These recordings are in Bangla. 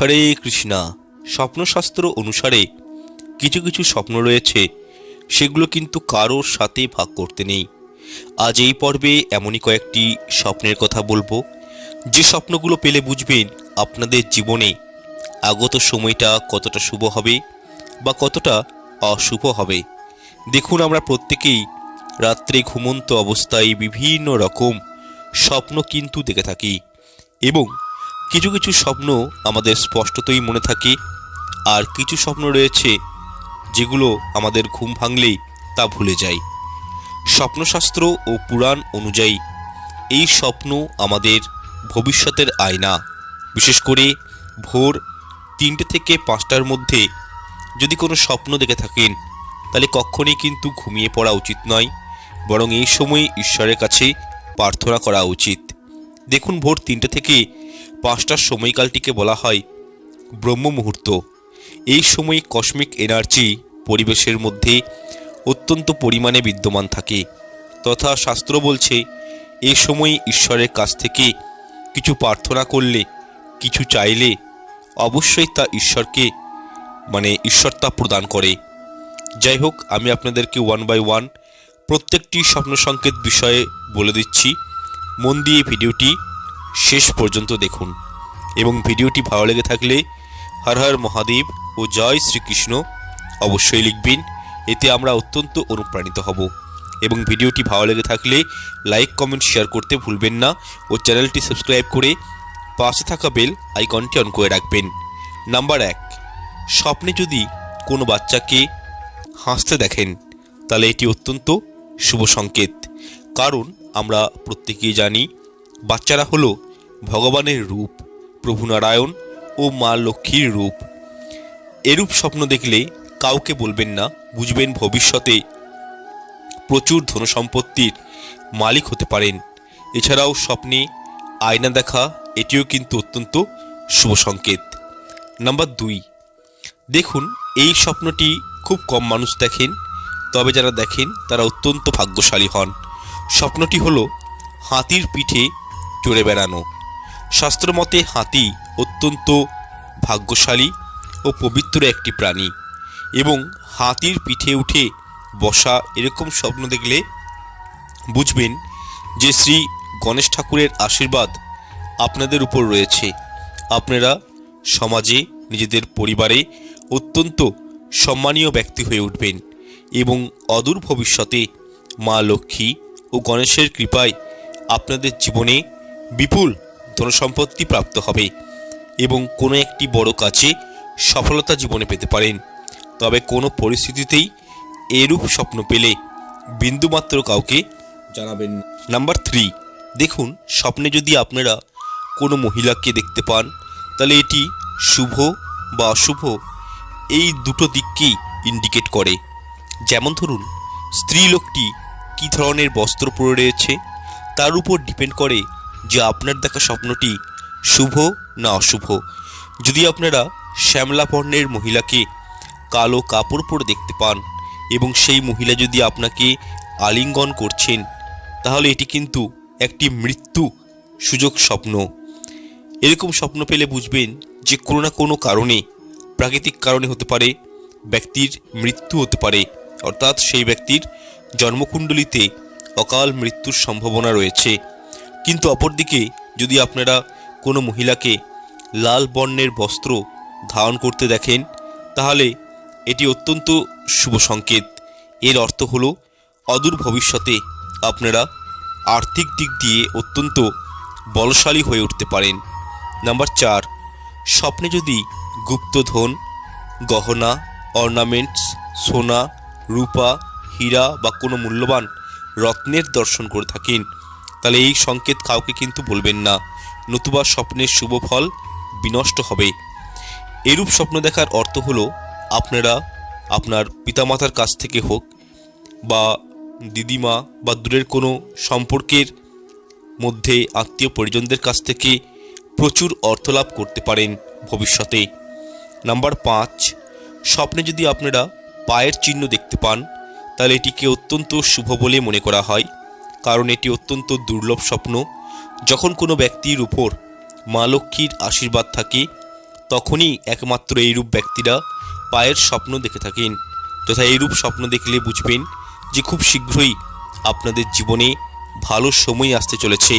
হরে কৃষ্ণা, স্বপ্নশাস্ত্র অনুসারে কিছু কিছু স্বপ্ন রয়েছে, সেগুলো কিন্তু কারোর সাথে ভাগ করতে নেই। আজ এই পর্বে এমনই কয়েকটি স্বপ্নের কথা বলব। যে স্বপ্নগুলো পেলে বুঝবেন আপনাদের জীবনে আগত সময়টা কতটা শুভ হবে বা কতটা অশুভ হবে। দেখুন, আমরা প্রত্যেকেই রাত্রে ঘুমন্ত অবস্থায় বিভিন্ন রকম স্বপ্ন কিন্তু দেখে থাকি এবং কিছু কিছু স্বপ্ন আমাদের স্পষ্টতই মনে থাকে, আর কিছু স্বপ্ন রয়েছে যেগুলো আমাদের ঘুম ভাঙলেই তা ভুলে যায় স্বপ্নশাস্ত্র ও পুরাণ অনুযায়ী এই স্বপ্ন আমাদের ভবিষ্যতের আয়না। বিশেষ করে ভোর তিনটে থেকে পাঁচটার মধ্যে যদি কোনো স্বপ্ন দেখে থাকেন, তাহলে কখনই কিন্তু ঘুমিয়ে পড়া উচিত নয়, বরং এই সময় ঈশ্বরের কাছে প্রার্থনা করা উচিত। দেখুন ভোর তিনটে থেকে পাঁচটার সময়কালটিকে বলা হয় ব্রহ্ম মুহূর্ত এই সময় কসমিক এনার্জি পরিবেশের মধ্যে অত্যন্ত পরিমাণে বিদ্যমান থাকে। তথা শাস্ত্র বলছে এই সময় ঈশ্বরের কাছ থেকে কিছু প্রার্থনা করলে, কিছু চাইলে অবশ্যই তা ঈশ্বরকে মানে ঈশ্বর তা প্রদান করে। যাই হোক, আমি আপনাদেরকে ওয়ান বাই ওয়ান প্রত্যেকটি স্বপ্ন সংকেত বিষয়ে বলে দিচ্ছি। মন দিয়ে ভিডিওটি শেষ পর্যন্ত দেখুন। এবং ভিডিওটি ভালো লেগে থাকলে হর হর মহাদেব ও জয় শ্রীকৃষ্ণ অবশ্যই লিখবেন। এতে আমরা অত্যন্ত অনুপ্রাণিত হব। এবং ভিডিওটি ভালো লেগে থাকলে লাইক, কমেন্ট, শেয়ার করতে ভুলবেন না ও চ্যানেলটি সাবস্ক্রাইব করে পাশে থাকা বেল আইকনটি অন করে রাখবেন। নাম্বার এক, স্বপ্নে যদি কোনো বাচ্চাকে হাসতে দেখেন, তাহলে এটি অত্যন্ত শুভ সংকেত। কারণ আমরা প্রত্যেকেই জানি বাচ্চারা হলো ভগবানের রূপ, প্রভু নারায়ণ ও মা লক্ষ্মীর রূপ। এরূপ স্বপ্ন দেখলে কাউকে বলবেন না, বুঝবেন ভবিষ্যতে প্রচুর ধনসম্পত্তির মালিক হতে পারেন। এছাড়াও স্বপ্নে আয়না দেখা, এটিও কিন্তু অত্যন্ত শুভ সংকেত। নাম্বার দুই, দেখুন, এই স্বপ্নটি খুব কম মানুষ দেখেন, তবে যারা দেখেন তারা অত্যন্ত ভাগ্যশালী হন। স্বপ্নটি হলো হাতির পিঠে চড়ে বেড়ানো। শাস্ত্রমতে হাতি অত্যন্ত ভাগ্যশালী ও পবিত্র একটি প্রাণী এবং হাতির পিঠে উঠে বসা এরকম স্বপ্ন দেখলে বুঝবেন যে শ্রী গণেশ ঠাকুরের আশীর্বাদ আপনাদের উপর রয়েছে। আপনারা সমাজে নিজেদের পরিবারে অত্যন্ত সম্মানীয় ব্যক্তি হয়ে উঠবেন এবং অদূর ভবিষ্যতে মা লক্ষ্মী ও গণেশের কৃপায় আপনাদের জীবনে বিপুল ধনসম্পত্তি প্রাপ্ত হবে এবং কোনো একটি বড় কাজে সফলতা জীবনে পেতে পারেন। তবে কোনো পরিস্থিতিতেই এরূপ স্বপ্ন পেলে বিন্দুমাত্র কাউকে জানাবেন নাম্বার থ্রি দেখুন, স্বপ্নে যদি আপনারা কোনো মহিলাকে দেখতে পান, তাহলে এটি শুভ বা অশুভ এই দুটো দিককেই ইন্ডিকেট করে। যেমন ধরুন স্ত্রী লোকটি কী ধরনের বস্ত্র পরে রয়েছে, তার উপর ডিপেন্ড করে যে আপনার দেখা স্বপ্নটি শুভ না অশুভ। যদি আপনারা শ্যামলা বর্ণের মহিলাকে কালো কাপড় পরে দেখতে পান এবং সেই মহিলা যদি আপনাকে আলিঙ্গন করছেন, তাহলে এটি কিন্তু একটি মৃত্যু সুযোগ স্বপ্ন। এরকম স্বপ্ন পেলে বুঝবেন যে কোনো না কোনো কারণে, প্রাকৃতিক কারণে হতে পারে, ব্যক্তির মৃত্যু হতে পারে। অর্থাৎ সেই ব্যক্তির জন্মকুণ্ডলিতে অকাল মৃত্যুর সম্ভাবনা রয়েছে। কিন্তু অপরদিকে যদি আপনারা কোনো মহিলাকে লাল বর্ণের বস্ত্র ধারণ করতে দেখেন, তাহলে এটি অত্যন্ত শুভ সংকেত। এর অর্থ হলো, অদূর ভবিষ্যতে আপনারা আর্থিক দিক দিয়ে অত্যন্ত বলশালী হয়ে উঠতে পারেন। নাম্বার চার, স্বপ্নে যদি গুপ্তধন গহনা, অর্নামেন্টস, সোনা, রূপা, হীরা বা কোনো মূল্যবান রত্নের দর্শন করে থাকেন তাহলে এই সংকেত কাউকে কিন্তু বলবেন না। নতুবা স্বপ্নের শুভ ফল বিনষ্ট হবে। এরূপ স্বপ্ন দেখার অর্থ হলো, আপনারা আপনার পিতামাতার কাছ থেকে হোক বা দিদিমা বা দূরের কোনো সম্পর্কের মধ্যে আত্মীয় পরিজনদের কাছ থেকে প্রচুর অর্থ লাভ করতে পারেন ভবিষ্যতে। নাম্বার পাঁচ, স্বপ্নে যদি আপনারা পায়ের চিহ্ন দেখতে পান, তাহলে এটিকে অত্যন্ত শুভ বলে মনে করা হয়। কারণ এটি অত্যন্ত দুর্লভ স্বপ্ন। যখন কোনো ব্যক্তির উপর মা লক্ষ্মীর আশীর্বাদ থাকে, তখনই একমাত্র এইরূপ ব্যক্তিরা পায়ের স্বপ্ন দেখে থাকেন তথা এইরূপ স্বপ্ন দেখলে বুঝবেন যে খুব শীঘ্রই আপনাদের জীবনে ভালো সময় আসতে চলেছে।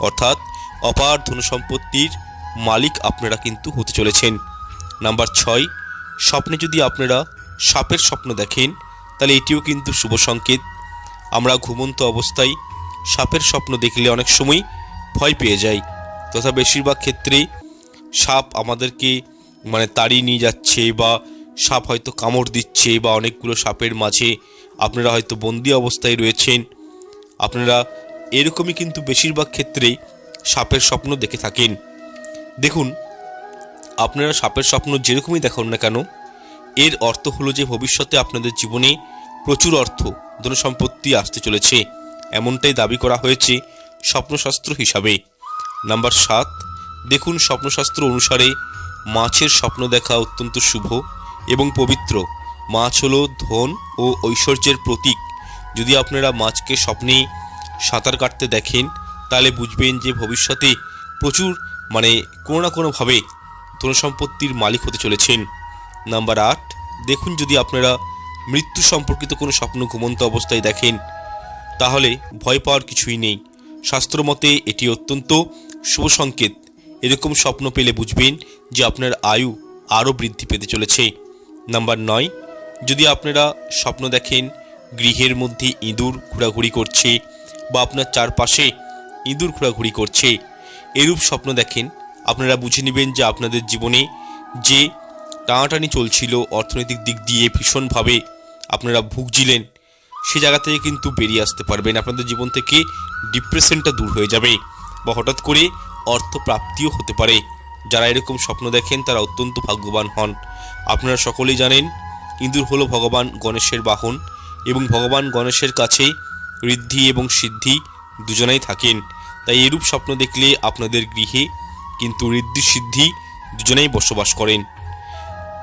অর্থাৎ অপার ধনসম্পত্তির মালিক আপনারা কিন্তু হতে চলেছেন। নাম্বার ছয়, স্বপ্নে যদি আপনারা সাপের স্বপ্ন দেখেন, তাহলে এটিও কিন্তু শুভ সংকেত। আমরা ঘুমন্ত অবস্থায় সাপের স্বপ্ন দেখলে অনেক সময় ভয় পেয়ে যাই। তথা বেশিরভাগ ক্ষেত্রেই সাপ আমাদেরকে মানে তাড়িয়ে নিয়ে যাচ্ছে বা সাপ হয়তো কামড় দিচ্ছে বা অনেকগুলো সাপের মাঝে আপনারা হয়তো বন্দি অবস্থায় রয়েছেন। আপনারা এরকমই কিন্তু বেশিরভাগ ক্ষেত্রেই সাপের স্বপ্ন দেখে থাকেন। দেখুন, আপনারা সাপের স্বপ্ন যেরকমই দেখুন না কেন, এর অর্থ হলো যে ভবিষ্যতে আপনাদের জীবনে প্রচুর অর্থ ধনসম্পত্তি আসতে চলেছে। এমনটাই দাবি করা হয়েছে স্বপ্নশাস্ত্র হিসাবে। নাম্বার সাত, দেখুন স্বপ্নশাস্ত্র অনুসারে মাছের স্বপ্ন দেখা অত্যন্ত শুভ এবং পবিত্র। মাছ হলো ধন ও ঐশ্বর্যের প্রতীক। যদি আপনারা মাছকে স্বপ্নে সাঁতার কাটতে দেখেন, তাহলে বুঝবেন যে ভবিষ্যতে প্রচুর মানে কোনো না কোনোভাবে ধনসম্পত্তির মালিক হতে চলেছেন। নাম্বার আট, দেখুন যদি আপনারা মৃত্যু সম্পর্কিত কোনো স্বপ্ন ঘুমন্ত অবস্থায় দেখেন, তাহলে ভয় পাওয়ার কিছুই নেই। শাস্ত্রমতে এটি অত্যন্ত শুভ সংকেত। এরকম স্বপ্ন পেলে বুঝবেন যে আপনার আয়ু আরও বৃদ্ধি পেতে চলেছে। নাম্বার নয়, যদি আপনারা স্বপ্ন দেখেন, গৃহের মধ্যে ইঁদুর ঘোরাঘুরি করছে বা আপনার চারপাশে ইঁদুর ঘোরাঘুরি করছে, এরূপ স্বপ্ন দেখেন, আপনারা বুঝে নেবেন যে আপনাদের জীবনে যে টানাটানি চলছিল অর্থনৈতিক দিক দিয়ে ভীষণভাবে। আপনারা ভুগছিলেন। সে জায়গা থেকে কিন্তু বেরিয়ে আসতে পারবেন। আপনাদের জীবন থেকে ডিপ্রেশনটা দূর হয়ে যাবে বা হঠাৎ করে অর্থ প্রাপ্তিও হতে পারে। যারা এরকম স্বপ্ন দেখেন, তারা অত্যন্ত ভাগ্যবান হন। আপনারা সকলেই জানেন, ইঁদুর হলো ভগবান গণেশের বাহন এবং ভগবান গণেশের কাছে ঋদ্ধি এবং সিদ্ধি দুজনেই থাকেন। তাই এরূপ স্বপ্ন দেখলে আপনাদের গৃহে কিন্তু ঋদ্ধি, সিদ্ধি দুজনেই বসবাস করেন।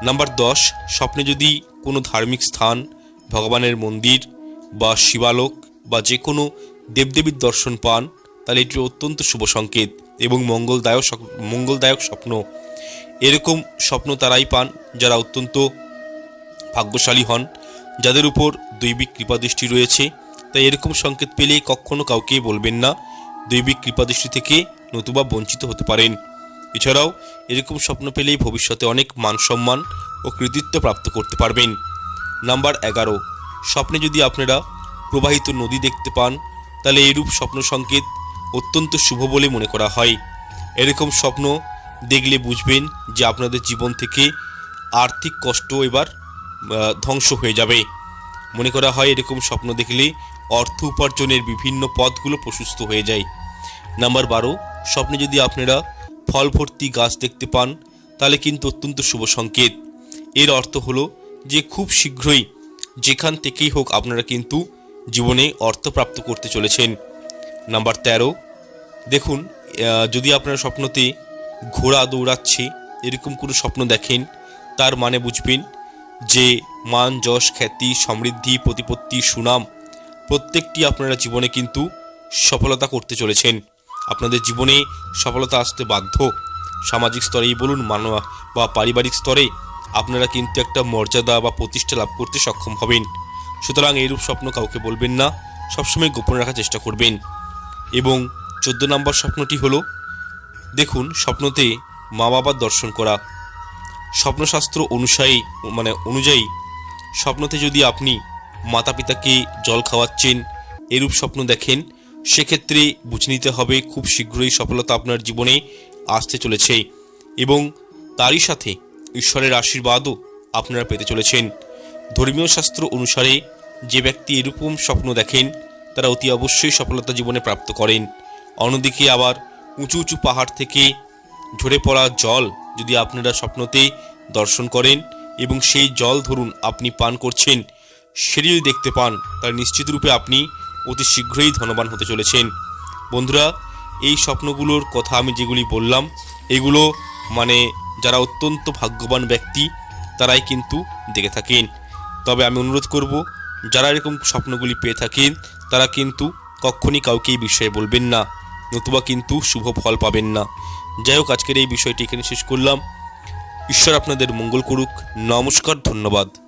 নাম্বার দশ, স্বপ্নে যদি কোনো ধার্মিক স্থান, ভগবানের মন্দির বা শিবালোক বা যে কোনো দেবদেবীর দর্শন পান, তাহলে এটি অত্যন্ত শুভ সংকেত এবং মঙ্গলদায়ক মঙ্গলদায়ক স্বপ্ন। এরকম স্বপ্ন তারাই পান যারা অত্যন্ত ভাগ্যশালী হন, যাদের উপর দৈবিক কৃপাদৃষ্টি রয়েছে। তাই এরকম সংকেত পেলে কখনো কাউকে বলবেন না, দৈবিক কৃপাদৃষ্টি থেকে নতুবা বঞ্চিত হতে পারেন। এছাড়াও এরকম স্বপ্ন পেলেই ভবিষ্যতে অনেক মান সম্মান ও কৃতিত্ব প্রাপ্ত করতে পারবেন। নাম্বার এগারো, স্বপ্নে যদি আপনারা প্রবাহিত নদী দেখতে পান, তাহলে এরূপ স্বপ্ন সংকেত অত্যন্ত শুভ বলে মনে করা হয়। এরকম স্বপ্ন দেখলে বুঝবেন যে আপনাদের জীবন থেকে আর্থিক কষ্ট এবার ধ্বংস হয়ে যাবে। মনে করা হয় এরকম স্বপ্ন দেখলে অর্থ উপার্জনের বিভিন্ন পথগুলো প্রশস্ত হয়ে যায়। নাম্বার বারো, স্বপ্নে যদি আপনারা ফল ভর্তি গাছ দেখতে পান, তাহলে কিন্তু অত্যন্ত শুভ সংকেত। এর অর্থ হলো যে খুব শীঘ্রই যেখান থেকেই হোক আপনারা কিন্তু জীবনে অর্থ প্রাপ্ত করতে চলেছেন। নাম্বার তেরো, দেখুন যদি আপনার স্বপ্নতে ঘোড়া দৌড়াচ্ছে, এরকম কোনো স্বপ্ন দেখেন, তার মানে বুঝবেন যে মান, যশ, খ্যাতি, সমৃদ্ধি, প্রতিপত্তি, সুনাম প্রত্যেকটি আপনারা জীবনে কিন্তু সফলতা করতে চলেছেন। আপনাদের জীবনে সফলতা আসতে বাধ্য। সামাজিক স্তরেই বলুন, মানব বা পারিবারিক স্তরে আপনারা কিন্তু একটা মর্যাদা বা প্রতিষ্ঠা লাভ করতে সক্ষম হবেন। সুতরাং এইরূপ স্বপ্ন কাউকে বলবেন না, সবসময় গোপন রাখার চেষ্টা করবেন। এবং চোদ্দ নম্বর স্বপ্নটি হলো, দেখুন, স্বপ্নতে মা বাবার দর্শন করা। স্বপ্নশাস্ত্র অনুসায়ী মানে অনুযায়ী, স্বপ্নতে যদি আপনি মাতা পিতাকে জল খাওয়াচ্ছেন, এরূপ স্বপ্ন দেখেন সেক্ষেত্রে বুঝে নিতে হবে খুব শীঘ্রই সফলতা আপনার জীবনে আসতে চলেছে এবং তারই সাথে ঈশ্বরের আশীর্বাদও আপনারা পেতে চলেছেন। ধর্মীয় শাস্ত্র অনুসারে যে ব্যক্তি এরকম স্বপ্ন দেখেন, তারা অতি অবশ্যই সফলতা জীবনে প্রাপ্ত করেন। অন্যদিকে আবার উঁচু উঁচু পাহাড় থেকে ঝরে পড়া জল যদি আপনারা স্বপ্নতে দর্শন করেন এবং সেই জল ধরুন আপনি পান করছেন, সেটি যদি দেখতে পান, তার নিশ্চিত রূপে আপনি অতি শীঘ্রই ধনবান হতে চলেছেন। বন্ধুরা, এই স্বপ্নগুলোর কথা আমি যেগুলি বললাম, এগুলো মানে যারা অত্যন্ত ভাগ্যবান ব্যক্তি, তারাই কিন্তু দেখে থাকেন। তবে আমি অনুরোধ করব, যারা এরকম স্বপ্নগুলি পেয়ে থাকেন, তারা কিন্তু কখনই কাউকে এই বিষয়ে বলবেন না, নতুবা কিন্তু শুভ ফল পাবেন না। যাই হোক, আজকের এই বিষয়টি এখানে শেষ করলাম। ঈশ্বর আপনাদের মঙ্গল করুক। নমস্কার, ধন্যবাদ।